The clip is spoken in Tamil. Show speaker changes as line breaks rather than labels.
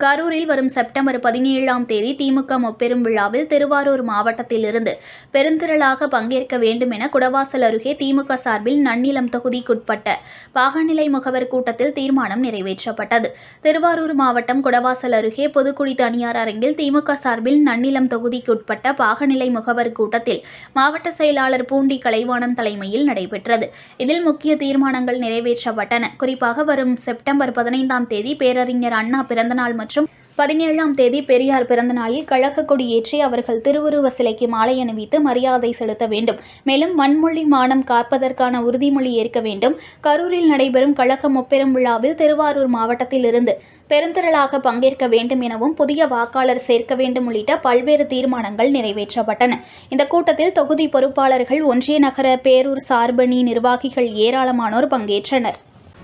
கரூரில் வரும் செப்டம்பர் பதினேழாம் தேதி திமுக முப்பெரும் விழாவில் திருவாரூர் மாவட்டத்திலிருந்து பெருந்திரளாக பங்கேற்க வேண்டும் என குடவாசல் அருகே திமுக சார்பில் நன்னிலம் தொகுதிக்குட்பட்ட பாகநிலை முகவர் கூட்டத்தில் தீர்மானம் நிறைவேற்றப்பட்டது. திருவாரூர் மாவட்டம் குடவாசல் அருகே புதுக்குடி தனியார் அரங்கில் திமுக சார்பில் நன்னிலம் தொகுதிக்குட்பட்ட பாகநிலை முகவர் கூட்டத்தில் மாவட்ட செயலாளர் பூண்டி கலைவாணம் தலைமையில் நடைபெற்றது. இதில் முக்கிய தீர்மானங்கள் நிறைவேற்றப்பட்டன. குறிப்பாக வரும் செப்டம்பர் பதினைந்தாம் தேதி பேரறிஞர் அண்ணா பிறந்தநாள் மற்றும் பதினேழாம் தேதி பெரியார் பிறந்தநாளில் கழக கொடி ஏற்றி அவர்கள் திருவுருவ சிலைக்கு மாலை அணிவித்து மரியாதை செலுத்த வேண்டும். மேலும் மண்மொழி மானம் காப்பதற்கான உறுதிமொழி ஏற்க வேண்டும். கரூரில் நடைபெறும் கழக முப்பெரும் விழாவில் திருவாரூர் மாவட்டத்தில் இருந்து பெருந்திரளாக பங்கேற்க வேண்டும் எனவும் புதிய வாக்காளர் சேர்க்க வேண்டும் உள்ளிட்ட பல்வேறு தீர்மானங்கள் நிறைவேற்றப்பட்டன. இந்த கூட்டத்தில் தொகுதி பொறுப்பாளர்கள் ஒன்றிய நகர பேரூர் சார்பணி நிர்வாகிகள் ஏராளமானோர் பங்கேற்றனர்.